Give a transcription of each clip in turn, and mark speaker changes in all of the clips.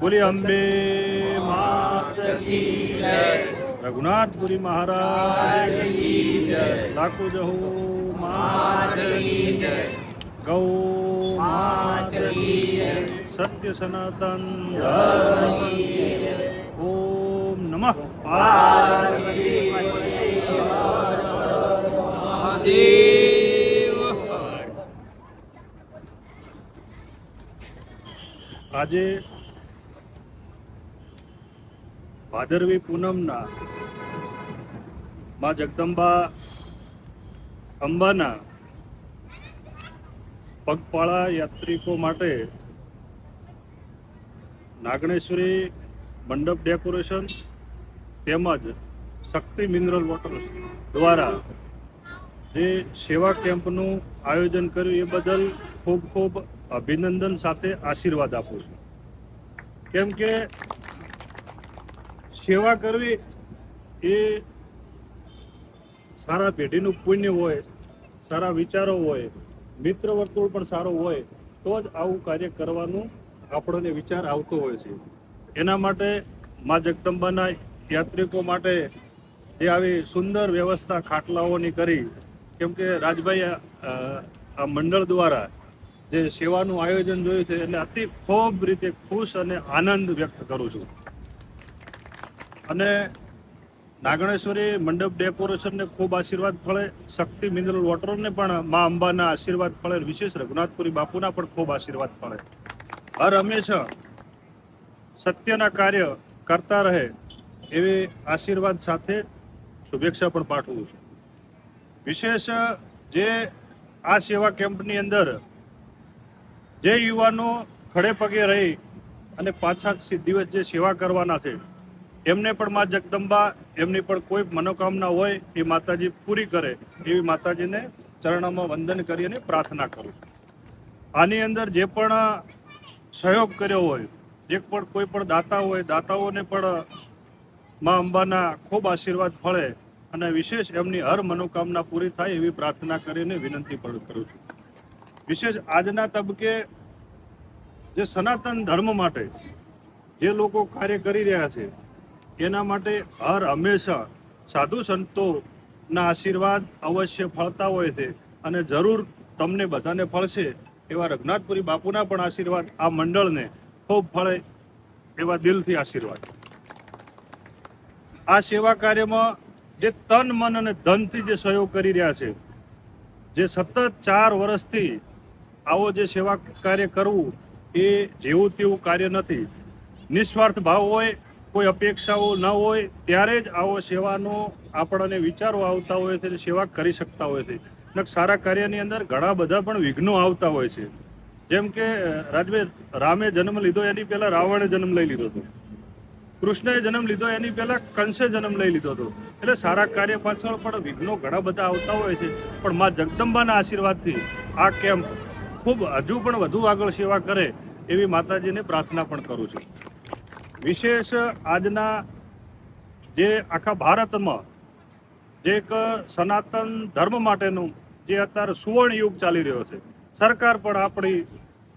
Speaker 1: બોલી અંબે માત રઘુનાથપુરી મહારાજ લાખો જહો માત ગૌ માત સત્ય સનાતન ધર્મ ઓમ નમઃ પાર્વતી આજે ભાદરવી પૂનમના માં જગદંબા અંબાના પગપાળા યાત્રિકો માટે નાગણેશ્વરી મંડપ ડેકોરેશન તેમજ શક્તિ મિનરલ વોટર દ્વારા જે સેવા કેમ્પનું આયોજન કર્યું એ બદલ ખૂબ ખૂબ અભિનંદન સાથે આશીર્વાદ આપું છું. કેમ કે સેવા કરવી એ સારા પેઢીનું પુણ્ય હોય, સારા વિચારો હોય, મિત્ર વર્તુળ પણ સારો હોય, તો જ આવું કાર્ય કરવાનું આપણને વિચાર આવતો હોય છે. એના માટે મા જગદંબાના યાત્રિકો માટે જે આવી સુંદર વ્યવસ્થા ખાટલાઓની કરી, કેમ કે રાજભાઈ આ મંડળ દ્વારા જે સેવાનું આયોજન જોયું છે, એટલે અતિ ખૂબ રીતે ખુશ અને આનંદ વ્યક્ત કરું છું. અને નાગણેશ્વરી મંડપ ડેકોરેશનને ખૂબ આશીર્વાદ ફળે, શક્તિ, મિનરલ વોટરને પણ મા અંબાના આશીર્વાદ ફળે, વિશેષ રઘુનાથપુરી બાપુના પણ ખૂબ આશીર્વાદ ફળે. હર હંમેશા સત્યના કાર્ય કરતા રહે એવી આશીર્વાદ સાથે શુભેચ્છા પણ પાઠવું છું. વિશેષ જે આ સેવા કેમ્પની અંદર જે યુવાનો ખડે પગે રહી અને પાછા દિવસ જે સેવા કરવાના છે એમને પણ મા જગદંબા, એમની પણ કોઈ મનોકામના હોય એ માતાજી પૂરી કરે એવી માતાજીને ચરણોમાં વંદન કરી અને પ્રાર્થના કરું છું. આની અંદર જે પણ સહયોગ કર્યો હોય, જે પણ કોઈ પણ દાતા હોય, દાતાઓને પણ મા અંબાના ખૂબ આશીર્વાદ ફળે અને વિશેષ એમની હર મનોકામના પૂરી થાય એવી પ્રાર્થના કરીને વિનંતી પણ કરું છું. વિશેષ આજના તબકે જે સનાતન ધર્મ માટે જે લોકો કાર્ય કરી રહ્યા છે એના માટે હર હંમેશા સાધુ સંતોના આશીર્વાદ અવશ્ય ફળતા હોય છે અને જરૂર તમને બધાને ફળશે એવા રઘુનાથપુરી બાપુના પણ આશીર્વાદ આ મંડળને ખૂબ ફળે એવા દિલથી આશીર્વાદ. આ સેવા કાર્યમાં જે તન, મન અને ધનથી જે સહયોગ કરી રહ્યા છે, જે સતત ચાર વર્ષથી આવો જે સેવા કાર્ય કરવું એ જેવું તેવું કાર્ય નથી. નિસ્વાર્થ ભાવ હોય કોઈ અપેક્ષાઓ ન હોય, ત્યારે જ આવો સેવાનો આપણને વિચારો આવતા હોય છે સેવા કરી શકતા હોય છે. સારા કાર્યની અંદર ઘણા બધા પણ વિઘ્નો આવતા હોય છે. જેમ કે રાજભાઈ રામે જન્મ લીધો, એની પહેલા રાવણે જન્મ લઈ લીધો હતો. કૃષ્ણએ જન્મ લીધો, એની પહેલા કંસે જન્મ લઈ લીધો હતો. એટલે સારા કાર્ય પાછળ પણ વિઘ્નો ઘણા બધા આવતા હોય છે. પણ મા જગદંબાના આશીર્વાદથી આ કેમ્પ ખૂબ હજુ પણ વધુ આગળ સેવા કરે એવી માતાજીને પ્રાર્થના પણ કરું છું. વિશેષ આજના જે આખા ભારતમાં જે એક સનાતન ધર્મ માટેનું જે અત્યારે સુવર્ણ યુગ ચાલી રહ્યો છે, સરકાર પણ આપણી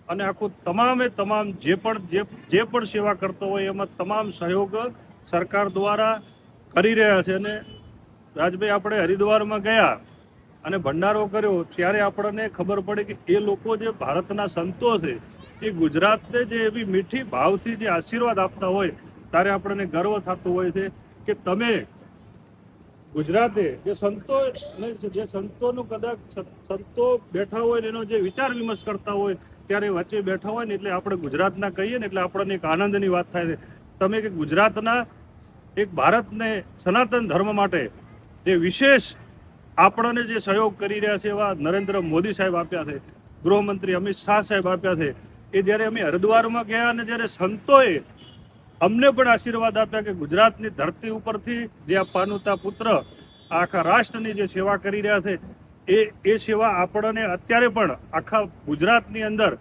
Speaker 1: અને આખું તમામે તમામ જે પણ જે જે પણ સેવા કરતો હોય એમાં તમામ સહયોગ સરકાર દ્વારા કરી રહ્યા છે અને રાજભાઈ આપણે હરિદ્વારમાં ગયા અને ભંડારો કર્યો, ત્યારે આપણને ખબર પડી કે એ લોકો જે ભારતના સંતો છે એ ગુજરાતને જે એવી મીઠી ભાવથી જે આશીર્વાદ આપતા હોય, ત્યારે આપણને ગર્વ થતો હોય છે કે તમે ગુજરાતે જે સંતો જે સંતોનું કદાચ સંતો બેઠા હોય એનો જે વિચાર વિમર્શ કરતા હોય, ત્યારે વચ્ચે બેઠા હોય ને એટલે આપણે ગુજરાતના કહીએ ને એટલે આપણને એક આનંદની વાત થાય છે. તમે કે ગુજરાતના એક ભારતને સનાતન ધર્મ માટે જે વિશેષ આપણને જે સહયોગ કરી રહ્યા છે એવા નરેન્દ્ર મોદી સાહેબ આપ્યા છે, ગૃહમંત્રી અમિત શાહ સાહેબ આપ્યા છે એ જ્યારે અમે હરિદ્વારમાં ગયા અને જ્યારે સંતોએ અમને પણ આશીર્વાદ આપ્યા કે ગુજરાતની ધરતી ઉપરથી જે આ પાનુતા પુત્ર આખા રાષ્ટ્રની જે સેવા કરી રહ્યા છે, એ એ સેવા આપણને અત્યારે પણ આખા ગુજરાતની અંદર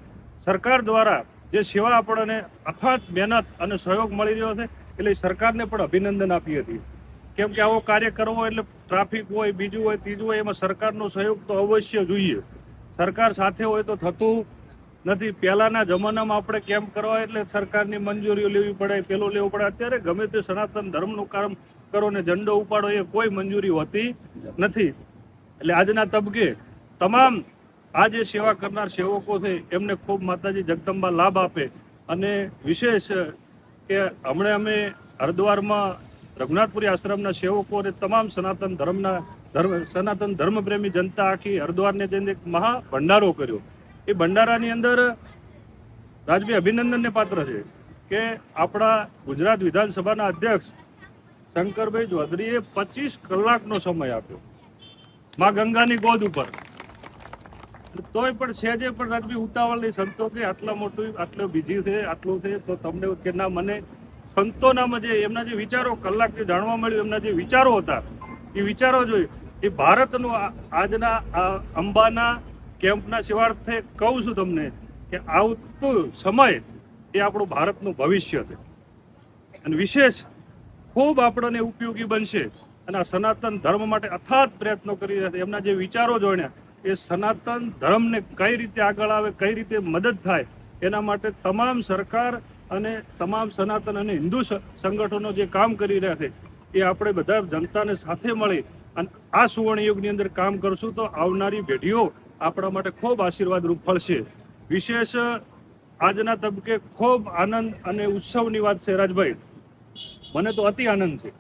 Speaker 1: સરકાર દ્વારા જે સેવા આપણને અથાત મહેનત અને સહયોગ મળી રહ્યો છે, એટલે સરકારને પણ અભિનંદન આપી હતી. કેમ કે આવો કાર્ય કરવો એટલે ટ્રાફિક હોય, બીજું હોય, ત્રીજું હોય, એમાં સરકારનો સહયોગ તો અવશ્ય જોઈએ. સરકાર સાથે હોય તો થતું નથી. પહેલાના જમાનામાં આપણે કેમ્પ કરવા એટલે સરકારની મંજૂરીઓ લેવી પડે, પેલો લેવો પડે. અત્યારે ગમે તે સનાતન ધર્મનું કામ કરો ને ઝંડો ઉપાડો એ કોઈ મંજૂરી હોતી નથી. એટલે આજના તબકે તમામ આ જે સેવા કરનાર સેવકો છે, એમને ખૂબ માતાજી જગદંબા લાભ આપે. અને વિશેષ કે હમણાં અમે હરિદ્વારમાં રઘુનાથપુરી આશ્રમના સેવકો અને તમામ સનાતન ધર્મના ધર્મ, સનાતન ધર્મપ્રેમી જનતા આખી હરિદ્વારને જઈને એક મહા ભંડારો કર્યો. એ ભંડારાની અંદર રાજભાઈ અભિનંદનને પાત્ર છે કે આપણા ગુજરાત વિધાનસભાના અધ્યક્ષ શંકરભાઈ ચૌધરીએ પચીસ કલાકનો સમય આપ્યો. માં ગંગાની ગોદ ઉપર. તોય પણ સહેજે પણ રાજભાઈ ઉતાવળ નહીં સંતો કે આટલા મોટું, આટલો બીજી છે, આટલું છે, તો તમને કે ના મને સંતોનામાં જે એમના જે વિચારો કલાક જે જાણવા મળ્યું, એમના જે વિચારો હતા, એ વિચારો જોઈ, એ ભારતનું આજના અંબાના કેમ્પના શિવાર્થે કહું છું તમને કે આવતું સમય એ આપણું ભારતનું ભવિષ્ય છે. અને વિશેષ ખૂબ આપણને ઉપયોગી બનશે અને આ સનાતન ધર્મ માટે અથાત પ્રયત્નો કરી રહ્યા છે. એમના જે વિચારો જોણ્યા એ સનાતન ધર્મને કઈ રીતે આગળ આવે, કઈ રીતે મદદ થાય, એના માટે તમામ સરકાર અને તમામ સનાતન અને હિન્દુ સંગઠનો જે કામ કરી રહ્યા છે, એ આપણે બધા જનતાને સાથે મળી અને આ સુવર્ણ યુગની અંદર કામ કરશું તો આવનારી પેઢીઓ આપણા માટે ખૂબ આશીર્વાદરૂપ ફળશે. વિશેષ, આજના તબકે ખૂબ આનંદ અને ઉત્સવની વાત છે રાજભાઈ. મને તો અતિ આનંદ છે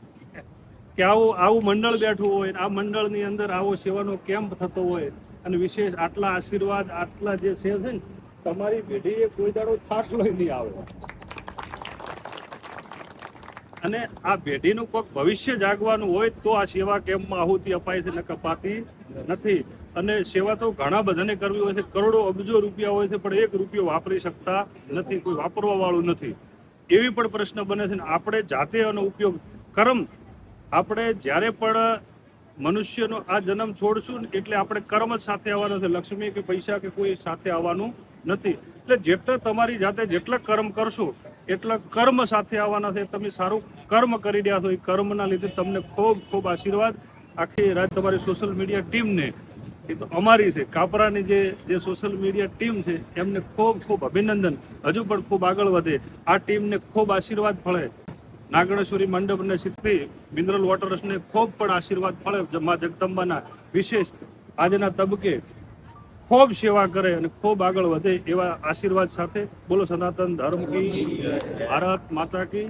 Speaker 1: કે આવું આવું મંડળ બેઠું હોય, આ મંડળની અંદર આવો સેવાનો કેમ્પ થતો હોય અને વિશેષ આટલા આશીર્વાદ, આટલા જે છે ને, તમારી પેઢીએ કોઈ દાડો થાકલો નહીં આવે. અને આ પેઢીનું કોઈક ભવિષ્ય જાગવાનું હોય તો આ સેવા કેમ્પમાં આહુતિ અપાય છે ને કપાતી નથી. અને સેવા તો ઘણા બધાને કરવી હોય છે, કરોડો અબજો રૂપિયા હોય છે, પણ એક રૂપિયો વાપરી શકતા નથી, કોઈ વાપરવા વાળું નથી. એવી પણ પ્રશ્ન બને છે ને, આપણે જાતે આનો ઉપયોગ કર્મ. આપણે જ્યારે પણ મનુષ્યનો આ જન્મ છોડશું એટલે આપણે કર્મ જ સાથે આવવાનો છે, લક્ષ્મી કે પૈસા કે કોઈ સાથે આવવાનું નથી. એટલે જેટલા તમારી જાતે જેટલા કર્મ કરશો એટલા કર્મ સાથે આવવાના છે. તમે સારું કર્મ કરી રહ્યા છો. એ કર્મના લીધે તમને ખૂબ ખૂબ આશીર્વાદ. આખી રાત તમારી સોશિયલ મીડિયા ટીમને એ તો અમારી છે, કાપરાની જે જે સોશિયલ મીડિયા ટીમ છે, એમને ખૂબ ખૂબ અભિનંદન. હજુ પણ ખૂબ આગળ વધે. આ ટીમને ખૂબ આશીર્વાદ ફળે નાગણેશ્વરી મંડપ અને સિદ્ધિ મિનરલ વોટર્સને ખૂબ પણ આશીર્વાદ ફળે મા જગદંબાના વિશેષ આજના તબકે ખૂબ સેવા કરે અને ખૂબ આગળ વધે એવા આશીર્વાદ સાથે બોલો સનાતન ધર્મ કી, ભારત માતા કી